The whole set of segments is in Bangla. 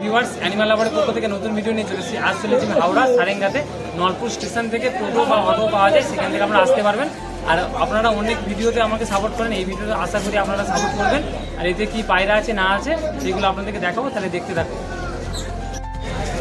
ভিউয়ার্স অ্যানিমাল লাভারের পক্ষ থেকে নতুন ভিডিও নিয়ে চলেছি আজ চলেছি হাওড়া, সারেঙ্গাতে। নলপুর স্টেশন থেকে টোটো বা অটো পাওয়া যায়, সেখান থেকে আপনারা আসতে পারবেন। আর আপনারা অনেক ভিডিওতে আমাকে সাপোর্ট করেন, এই ভিডিওতে আশা করি আপনারা সাপোর্ট করবেন। আর এতে কি পায়রা আছে, না আছে, সেগুলো আপনাদেরকে দেখাবো, তাহলে দেখতে থাকো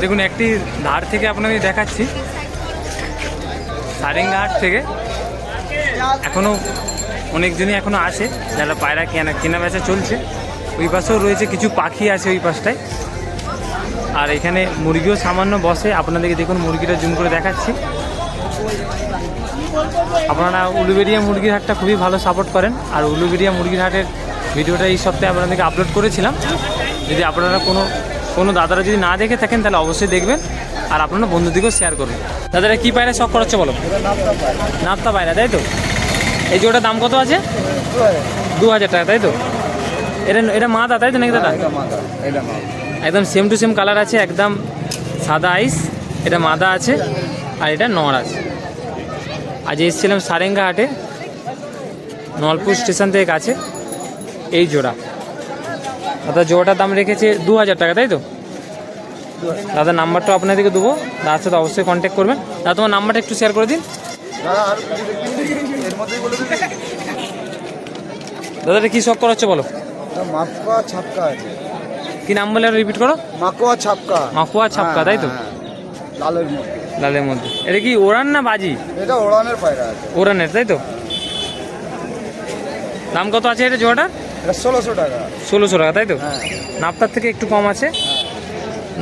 দেখুন, একটি ধার থেকে আপনাদের দেখাচ্ছি। সারেঙ্গা হাট থেকে। এখনও অনেকজনই এখনও আছে যারা পায়রা কেনা কেনা বেচা চলছে। ওই পাশেও রয়েছে কিছু পাখি আছে ওই পাশটায়। আর এখানে মুরগিও সামান্য বসে। আপনাদেরকে দেখুন মুরগিটা জুম করে দেখাচ্ছি। আপনারা উলুবেরিয়া মুরগির হাটটা খুবই ভালো সাপোর্ট করেন। আর উলুবেরিয়া মুরগির হাটের ভিডিওটা এই সপ্তাহে আপনাদেরকে আপলোড করেছিলাম। যদি আপনারা কোনো কোনো দাদারা যদি না দেখে থাকেন তাহলে অবশ্যই দেখবেন। আর আপনারা বন্ধুদিকেও শেয়ার করবেন। দাদারা কী পায়রা শখ করাচ্ছে বলো? নাপ্তা পায়রা তাই তো? এই যে ওটার দাম কত আছে? দু হাজার টাকা তাই তো? এটা এটা মাদা তাই তো নাকি দাদা? একদম সেম টু সেম কালার আছে, একদম সাদা আইস এটা মাদা আছে আর এটা নর আছে। আজ এসেছিলাম সারেঙ্গা হাটে, নলপুর স্টেশন থেকে কাছে, এই জোড়া। দাদা জোড়াটার দাম রেখেছে দু হাজার টাকা, তাই তো? দাদা, নাম্বারটা আপনাদেরকে দেবো তার সাথে অবশ্যই কন্ট্যাক্ট করবেন। দাদা, তোমার নাম্বারটা একটু শেয়ার করে দিন। দাদাটা কী শখ করাচ্ছে বলো? ছাপকা আছে। কি নাম বলে রিপিট করো? মাকুয়া ছাপকা। মাকুয়া ছাপকা তাই তো? হ্যাঁ, হ্যাঁ। লালের মধ্যে। লালের মধ্যে। এটা কি ওড়ান না বাজি? এটা ওড়ানের পায়রা আছে। ওড়ানের তাই তো? দাম কত আছে এটা জোড়াটা ষোলোশো টাকা। ষোলোশো টাকা তাই তো? হ্যাঁ। নাপতার থেকে একটু কম আছে?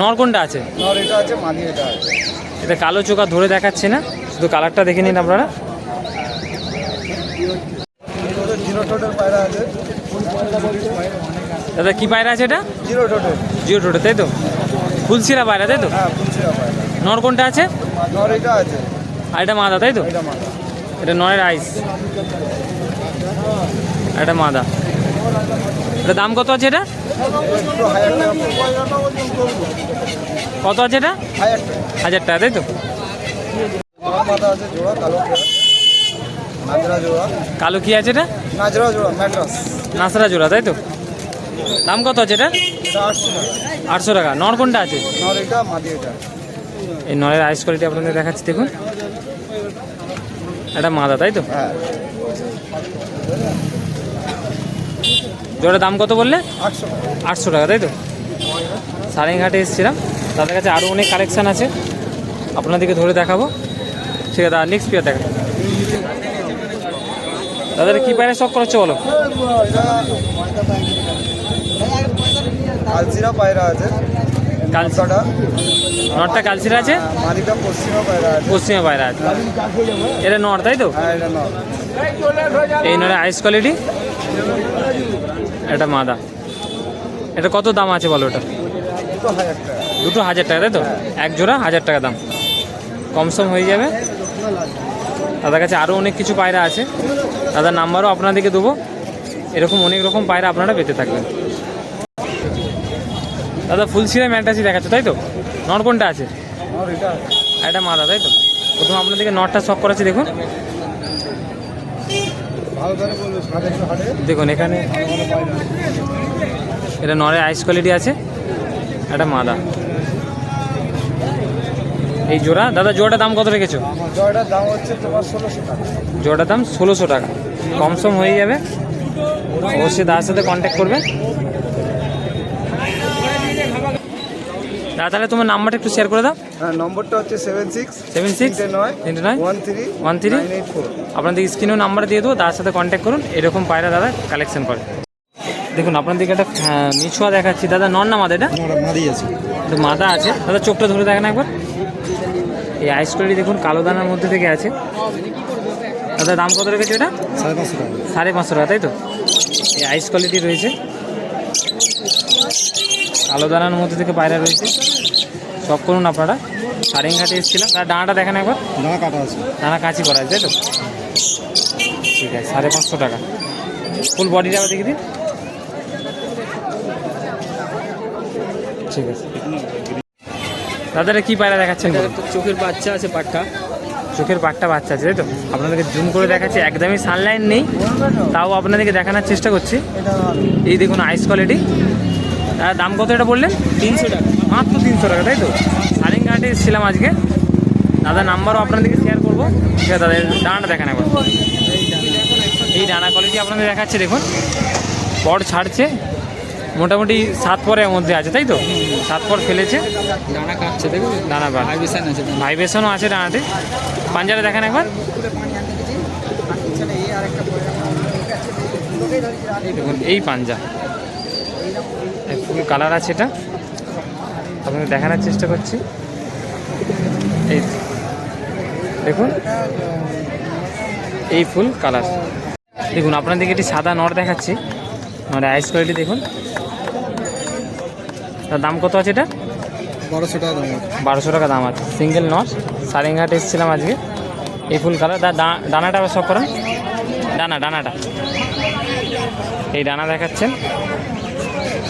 নর কোনটা আছে? নর এটা আছে মাঝি এটা আছে। এটা কালো চোখা ধরে দেখাচ্ছে না? শুধু কালারটা দেখে নিন আপনারা। জিরো টোটের পায়রা আছে। দাদা কি পায়রা আছে এটা? জিরো টোটো। তাই তো? ফুলসিরা পায়রা তাই তো? হ্যাঁ নর কোনটা আছে? নর এটা আছে। আর এটা মাদা তাই তো? এটা নয়ের আইস। এটা মাদা। এটা দাম কত আছে এটা? কত আছে এটা? হাজার টাকা। তাই তো? কালো কি আছে এটা? নাসরা জোড়া তাই তো? দাম কত আছে এটা? আটশো টাকা। নর কোনটা আছে? এই নরের আইস কোয়ালিটি আপনাদের দেখাচ্ছি দেখুন। এটা মাদা তাই তো? হ্যাঁ। জোড়ার দাম কত বললে? আটশো টাকা। তাই তো? সারেঙ্ঘাটে এসেছিলাম। তাদের কাছে আরও অনেক কালেকশান আছে। আপনাদেরকে ধরে দেখাবো। ঠিক আছে নেক্সট পিয়ার দেখা দাদার কী পায়রা শখ করাচ্ছে বলো? কালচিরা পায়রা আছে। কালচি- কালচাটা নরটা কালচিরা আছে? মাদিটা পশ্চিমা পায়রা আছে। পশ্চিমা পায়রা আছে। এটা তাই তো? হ্যাঁ এই আইস কোয়ালিটি এটা মাদা। এটা কত দাম আছে বলো ওটা? দুটো হাজার টাকা তাই তো? এক জোড়া হাজার টাকা দাম। কম সম হয়ে যাবে। দাদার কাছে আরও অনেক কিছু পায়রা আছে। দাদার নাম্বারও আপনাদেরকে দেবো। এরকম অনেক রকম পায়রা আপনারা পেতে থাকবেন। দাদা ফুলসিরা ম্যান্টাসি দেখাচ্ছে, তাই তো? নর কোনটা আছে? এটা মাদা, তাই তো? প্রথম আপনাদেরকে নটটা শখ করাচ্ছি, দেখুন। দেখুন, এখানে এটা নরের আইস কোয়ালিটি আছে এটা মাদা। এই জোড়া? দাদা জোড়াটার দাম কত রেখেছো? জয়টার দাম হচ্ছে তোমার ষোলোশো টাকা। জোড়াটার দাম ষোলোশো টাকা। কম সম হয়ে যাবে। অবশ্যই দাদার সাথে কন্ট্যাক্ট করবে। দাদা তাহলে তোমার নাম্বারটা একটু শেয়ার করে দাও। হ্যাঁ নম্বরটা হচ্ছে সেভেন সিক্স সেভেন সিক্স নয় তিনটে নয় one three one three eight four আপনাদের স্ক্রিনেও নাম্বার দিয়ে দেবো তার সাথে কন্ট্যাক্ট করুন। এরকম পায়রা দাদা কালেকশন করে। দেখুন আপনাদেরকে একটা মিছুয়া দেখাচ্ছি। দাদা নন না মাদা এটা? মাদি আছে। মাদা আছে। দাদা চোখটা ধরে দেখেন একবার। এই আইস কোয়ালিটি দেখুন কালো দানার মধ্যে থেকে আছে। দাদা দাম কত রেখেছে এটা? সাড়ে পাঁচশো টাকা। সাড়ে পাঁচশো টাকা তাই তো? এই আইস কোয়ালিটি রয়েছে। কালো দানার মধ্যে থেকে পায়রা রয়েছে। সব করুন আপনারা। সারেঙ্ঘাটে এসেছিলাম। তার ডানাটা দেখেন একবার। দাঁড়া কাটা আছে। দানা কাঁচি করা আছে তাই তো? ঠিক আছে সাড়ে পাঁচশো টাকা। ফুল বডিটা দেখে দিন। ঠিক আছে। দাদারা কি পায়রা দেখাচ্ছেন? চোখের বাচ্চা আছে পাট্টা। চোখের পাটটা বাচ্চা আছে তাই তো? আপনাদেরকে জুম করে দেখাচ্ছি একদমই সানলাইন নেই তাও আপনাদেরকে দেখানোর চেষ্টা করছি। এই দেখুন আইস কোয়ালিটি দাদা দাম কত এটা বললেন? তিনশো টাকা। মাত্র তিনশো টাকা তাই তো? সারেঙ্গাহাটে এসেছিলাম আজকে। দাদা নাম্বারও আপনাদেরকে শেয়ার করব। ঠিক আছে দাদা ডানাটা দেখেন একবার। এই ডানা কোয়ালিটি আপনাদের দেখাচ্ছে দেখুন। বড় ছাড়ছে। মোটামুটি সাত পরের মধ্যে আছে তাই তো? সাত পর ফেলেছে। ডানা কাটছে দেখো ডানা বার ভাইব্রেশন আছে ভাইব্রেশনও আছে ডানাতে। পাঞ্জারে দেখেন একবার। দেখুন এই পাঞ্জা। ফুল কালার আছে এটা। আপনাকে দেখানোর চেষ্টা করছি। এই দেখুন। এই ফুল কালার। দেখুন আপনাদেরকে একটি সাদা নর দেখাচ্ছি। নরের আইস কোয়ালিটি দেখুন। তার দাম কত আছে এটা? বারোশো টাকা দাম আছে। বারোশো টাকা দাম আছে। সিঙ্গেল নট সারেঙ্ঘাট এসেছিলাম আজকে। এই ফুল কালার দা ডানাটা সব করেন ডানা ডানাটা। এই ডানা দেখাচ্ছেন।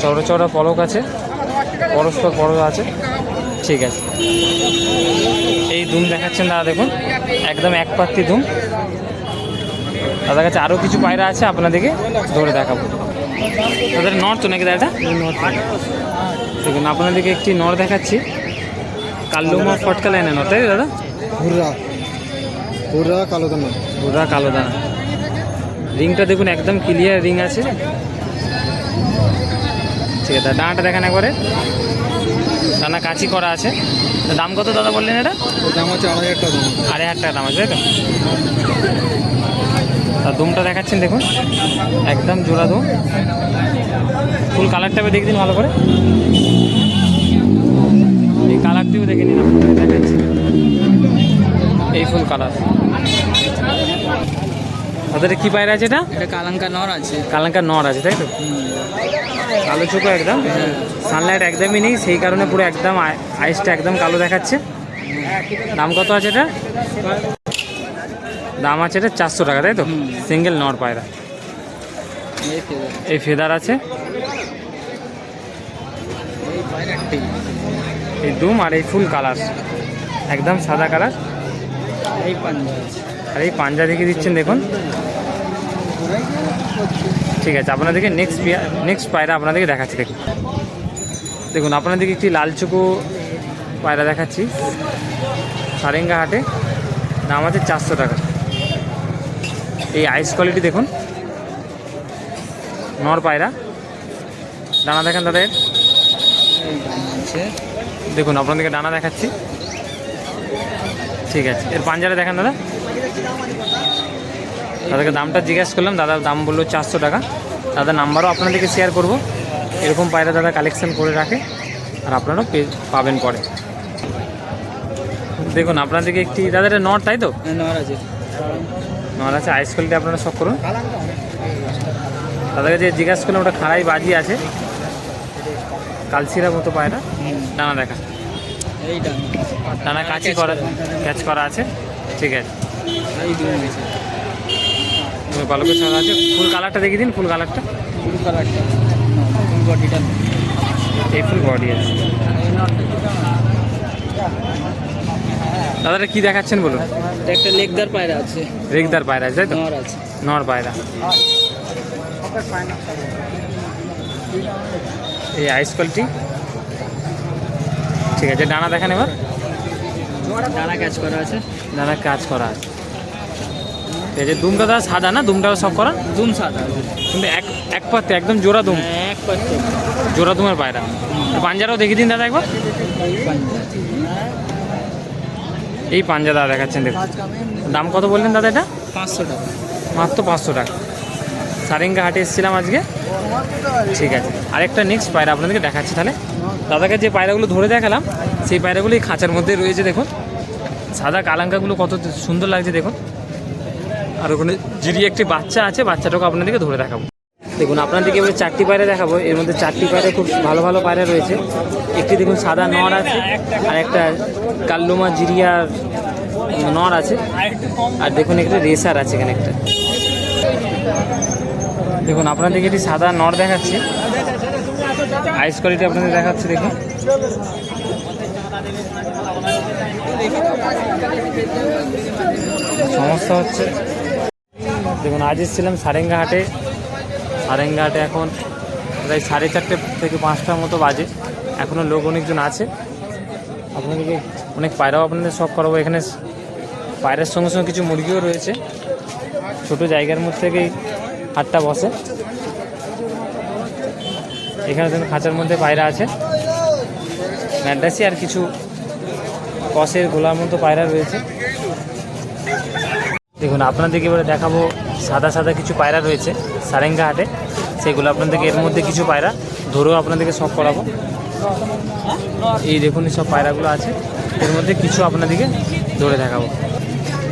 চড়ো চড়ো পলক আছে। পরস্পর পরশ আছে। ঠিক আছে। এই দুম দেখাচ্ছেন দাদা দেখুন। একদম এক পাত্তি দুম। দাদার কাছে আরও কিছু পায়রা আছে আপনাদেরকে ধরে দেখাবো। তাদের নর তো নাকি দাদা দেখুন আপনাদেরকে একটি নর দেখাচ্ছি। কাল্লুমা ফটকা লাইনে নর তাই দাদা? হুররা হুররা কালো দানা। পুরা কালো দানা। রিংটা দেখুন একদম ক্লিয়ার রিং আছে। ঠিক আছে ডানাটা দেখান একবারে। ডানা কাঁচি করা আছে। দাম কত দাদা বললেন এটা? দাম হচ্ছে আড়াই হাজার টাকা। আড়াই হাজার টাকা দাম আছে তাই তো? আর দুমটা দেখাচ্ছেন দেখুন। একদম জোড়া দুম। ফুল কালারটা দেখে দিন ভালো করে। এই কালারটিও দেখে নিন আপনাদের দেখাচ্ছি। এই ফুল কালার। তাদের কি পায়রা আছে এটা? এটা কালাঙ্কা নর আছে। কালাঙ্কার নর আছে তাই তো? কালো চোখো একদম। সানলাইট একদমই নেই সেই কারণে পুরো একদম আই- আইসটা একদম কালো দেখাচ্ছে। দাম কত আছে এটা? দাম আছে এটা চারশো টাকা তাই তো? সিঙ্গেল নর পায়রা। এই ফেদার আছে। এই দুম আর এই ফুল কালার একদম সাদা কালার এই পাঞ্জা। আর এই পাঞ্জা দেখে দিচ্ছেন দেখুন। ঠিক আছে আপনাদেরকে নেক্সট নেক্সট পায়রা আপনাদেরকে দেখাচ্ছি দেখুন। দেখুন আপনাদেরকে একটি লাল চুকো পায়রা দেখাচ্ছি। সারেঙ্গা হাটে। দাম আছে চারশো টাকা। এই আইস কোয়ালিটি দেখুন। নর পায়রা। ডানা দেখেন ডানা আছে। দেখুন আপনাদেরকে ডানা দেখাচ্ছি। ঠিক আছে। এর পাঞ্জারে দেখেন দাদা। দাদাকে দামটা জিজ্ঞেস করলাম দাদার দাম বলল চারশো টাকা। দাদার নাম্বারও আপনাদেরকে শেয়ার করব। এরকম পায়রা দাদা কালেকশন করে রাখে আর আপনারাও পেয়ে পাবেন পরে। দেখুন আপনাদেরকে একটি দাদা এটা নট তাই তো? হ্যাঁ, নর আছে। নট আছে আইস কোয়ালিটি আপনারা সব করুন। দাদাকে যে জিজ্ঞাসা করলাম ওটা খাড়াই বাজি আছে। কালচিরা মতো পায়রা। ডানা দেখা। এই ডানা ডানা কাঁচি করা ক্যাচ করা আছে ঠিক আছে। এই দুই আছে বালকের ছাড়া আছে। ফুল কালারটা দেখিয়ে দিন ফুল কালারটা। ফুল কালারটা ফুল বডিটা এই ফুল বডি আছে। দাদাটা কি দেখাচ্ছেন বলুন? একটা লেগদার পায়রা আছে। রেগদার পায়রা আছে তাই তো? নর আছে। নর পায়রা। এই আইস কোয়ালিটি ঠিক আছে ডানা দেখেন এবার। ডানা ক্যাচ করা আছে। ডানা কাজ করা আছে। ঠিক আছে দুমটা দাদা সাদা না? দুমটা সব করা? দুম সাদা। কিন্তু এক এক পাত্রে একদম জোড়া দুম। হ্যাঁ, এক পাচ্ছে জোড়া দুমের পায়রা পাঞ্জারাও দেখিয়ে দিন দাদা একবার। এই পাঞ্জা এই পাঞ্জা দাদা দেখাচ্ছেন দেখুন। দাম কত বললেন দাদা এটা? পাঁচশো টাকা। মাত্র পাঁচশো টাকা। সারেঙ্গা হাটে এসেছিলাম আজকে। ঠিক আছে। আরেকটা নেক্সট পায়রা আপনাদেরকে দেখাচ্ছি তাহলে। দাদাকে যে পায়রাগুলো ধরে দেখালাম, সেই পায়রাগুলো এই খাঁচার মধ্যে রয়েছে, দেখুন। সাদা কালাঙ্কাগুলো কত সুন্দর লাগছে, দেখুন। আর ওখানে জিরি একটি বাচ্চা আছে, বাচ্চাটাকে আপনাদেরকে ধরে দেখাবো। দেখুন, আপনাদেরকে এবার চারটি পায়রা দেখাবো। এর মধ্যে চারটি পায়রা খুব ভালো ভালো পায়রা রয়েছে। একটি দেখুন, সাদা নর আছে, আর একটা কাল্লুমা জিরিয়ার নর আছে। আর দেখুন, একটা রেসার আছে এখানে একটা। দেখুন, আপনাদেরকে একটি সাদা নর দেখাচ্ছি। আইস কোয়ালিটি আপনাদের দেখাচ্ছি দেখুন সমস্যা হচ্ছে, দেখুন, আজ এসেছিলাম সারেঙ্গা হাটে। সারেঙ্গা হাটে এখন প্রায় সাড়ে চারটে থেকে পাঁচটার মতো বাজে। এখনও লোক অনেকজন আছে। আপনাদেরকে অনেক পায়রাও আপনাদের শখ করাবো। এখানে পায়রার সঙ্গে সঙ্গে কিছু মুরগিও রয়েছে। ছোট জায়গার মধ্যে থেকেই হাটটা বসে। এখানে দেখুন খাঁচার মধ্যে পায়রা আছে। ম্যাড্রাসি আর কিছু কসের গোলার মতো পায়রা রয়েছে। দেখুন, আপনাদেরকে এবারে দেখাবো সাদা সাদা কিছু পায়রা রয়েছে সারেঙ্গা হাটে। সেগুলো আপনাদেরকে এর মধ্যে কিছু পায়রা ধরেও আপনাদেরকে শখ করাবো। এই দেখুন সব পায়রাগুলো আছে। এর মধ্যে কিছু আপনাদেরকে ধরে দেখাবো।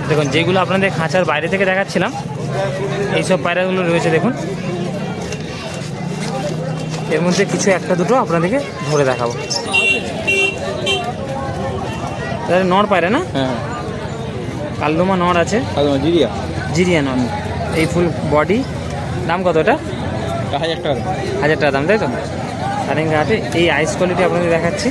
দেখুন, যেগুলো আপনাদের খাঁচার বাইরে থেকে দেখাচ্ছিলাম এইসব পায়রাগুলো রয়েছে, দেখুন। এর মধ্যে কিছু একটা দুটো আপনাদেরকে ধরে দেখাবো। তাহলে নর পায়রা না? হ্যাঁ কালদমা নর আছে। জিরিয়া। জিরিয়া নর। এই ফুল বডি দাম কত এটা? হাজার টাকা। হাজার টাকা দাম তাই তো? সারেঙ্গা হাটে এই আইস কোয়ালিটি আপনাদের দেখাচ্ছি।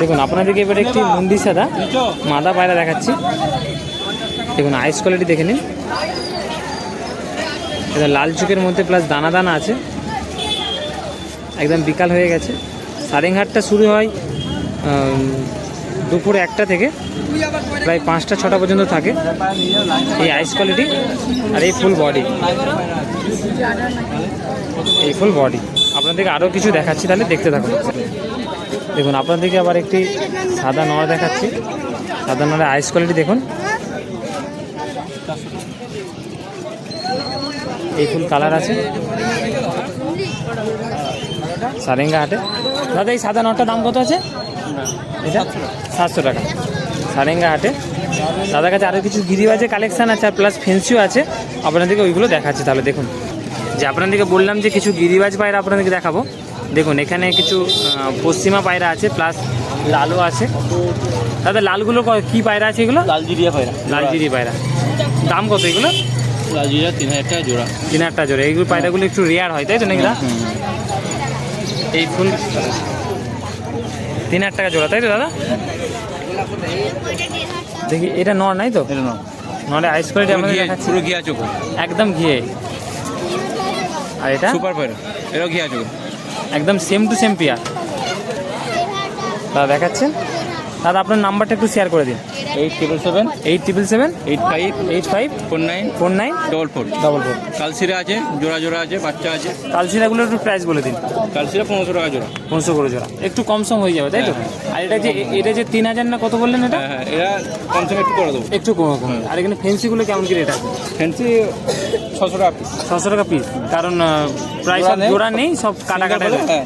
দেখুন আপনাদেরকে এবারে একটি মন্দির সাদা মাদা পায়রা দেখাচ্ছি। দেখুন আইস কোয়ালিটি দেখে নিন। এটা লাল চুকের মধ্যে প্লাস দানা দানা আছে। একদম বিকাল হয়ে গেছে। সারেংহাটটা শুরু হয় দুপুর একটা থেকে, প্রায় পাঁচটা, ছটা পর্যন্ত থাকে। এই আইস কোয়ালিটি আর এই ফুল বডি এই ফুল বডি আপনাদেরকে আরও কিছু দেখাচ্ছি, তাহলে দেখতে থাকুন। দেখুন, আপনাদেরকে আবার একটি সাদা নড় দেখাচ্ছি। সাদা নড়ের আইস কোয়ালিটি দেখুন। ফুল কালার আছে? সারেঙ্গা হাটে? দাদা এই সাদা নটটার দাম কত আছে? এটা সাতশো টাকা। সারেঙ্গা হাটে। দাদার কাছে আরও কিছু গিরিবাজের কালেকশান আছে আর প্লাস ফেন্সিও আছে। আপনাদেরকে ওইগুলো দেখাচ্ছি তাহলে দেখুন। যে আপনাদেরকে বললাম যে কিছু গিরিবাজ পায়রা আপনাদেরকে দেখাবো। দেখুন এখানে কিছু পশ্চিমা পায়রা আছে প্লাস লালও আছে। দাদা লালগুলো ক- কি পায়রা আছে এগুলো? লাল জিরিয়া পায়রা। লালজিরি পায়রা। দাম কত এগুলো? জিরিয়া তিন হাজার টাকা জোড়া। তিন হাজারটা জোরে এইগুলো পায়রাগুলো একটু রেয়ার হয় তাই তো নাকি এই ফুল তিন হাজার টাকা জোড়া তাই তো দাদা? দেখি এটা নর নাই তো? এটা না নরে আইস কোয়ালিটি আমাদের দেখাচ্ছি। পুরো ঘিয়া চোখ একদম ঘিয়ে। আর এটা? সুপার পায়রা। এটাও ঘিয়া চোখ একদম সেম টু সেম পিয়ার দাদা দেখাচ্ছেন? দাদা আপনার নাম্বারটা একটু শেয়ার করে দিন। Eight triple seven eight triple seven eight five eight five four nine four nine double four double four কালসিরা আছে জোড়া জোড়া আছে বাচ্চা আছে। কালসিরাগুলো একটু প্রাইস বলে দিন। কালসিরা পনেরোশো টাকা জোড়া। পনেরোশো করে জোড়া। একটু কম সম হয়ে যাবে তাই তো? আর এটা যে এটা যে তিন হাজার না কত বললেন এটা? হ্যাঁ হ্যাঁ এরা কম সময় একটু করে দেবো। একটু কমে কমে। আর এখানে ফেন্সিগুলো কেমন কি রেট আছে? ফ্যান্সি ছশো টাকা পিস ছশো টাকা পিস কারণ সব জোড়া নেই। সব কাটা কাটা হ্যাঁ।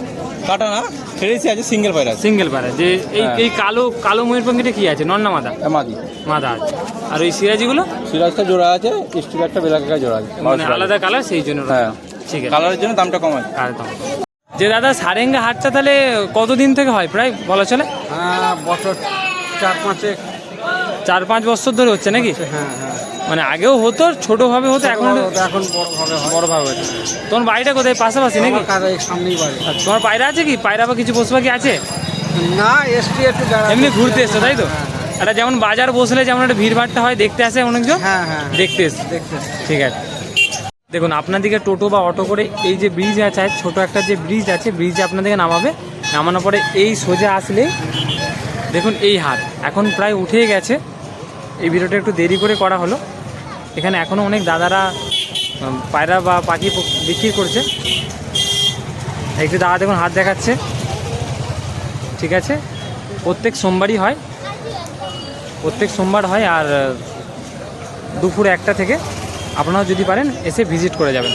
কাটা না ফেরেছি আছে সিঙ্গেল পায়রা সিঙ্গেল পারে যে এই হ্যাঁ। এই কালো কালো ময়ূরপঙ্খিটা কি আছে? নন্না মাদা? মাদি। মাদা আছে। আর ওই সিরাজিগুলো? সিরাজটা জোড়া আছে স্টিকারটা বেলাকা জোড়া আছে। মানে আলাদা কালার সেই জন্য হ্যাঁ। ঠিক আছে। কালারের জন্য দামটা কম আছে। একদম যে দাদা সারেঙ্গা হাটটা তাহলে কতদিন থেকে হয় প্রায় বলা চলে? হ্যাঁ বছর চার পাঁচে চার পাঁচ বছর ধরে হচ্ছে নাকি? হ্যাঁ হ্যাঁ। মানে আগেও হতো ছোটোভাবে হতো এখন এখন বড়ভাবে হয় বড়ভাবে হচ্ছে তোমার বাড়িটা কোথায়? পাশাপাশি নাকি? সামনেই বাড়ি। তোমার পায়রা আছে কি? পায়রা বা কিছু পশু পাখি আছে? না এসটি একটু এমনি ঘুরতে এসছো তাই তো? একটা যেমন বাজার বসলে যেমন একটা ভিড় ভাড়টা হয় দেখতে আসে অনেকজন? হ্যাঁ হ্যাঁ দেখতে এসছে দেখতে ঠিক আছে। দেখুন আপনাদেরকে টোটো বা অটো করে এই যে ব্রিজ আছে ছোট একটা যে ব্রিজ আছে ব্রিজে আপনাদেরকে নামাবে। নামানোর পরে এই সোজা আসলে দেখুন এই হাট এখন প্রায় উঠেই গেছে। এই ভিডিওটা একটু দেরি করে করা হলো। এখানে এখনও অনেক দাদারা পায়রা বা পাখি বিক্রি করছে। একটু দাদা দেখুন, হাত দেখাচ্ছে। ঠিক আছে? প্রত্যেক সোমবারই হয়। প্রত্যেক সোমবার হয় আর, দুপুর একটা থেকে। আপনারা যদি পারেন, এসে ভিজিট করে যাবেন।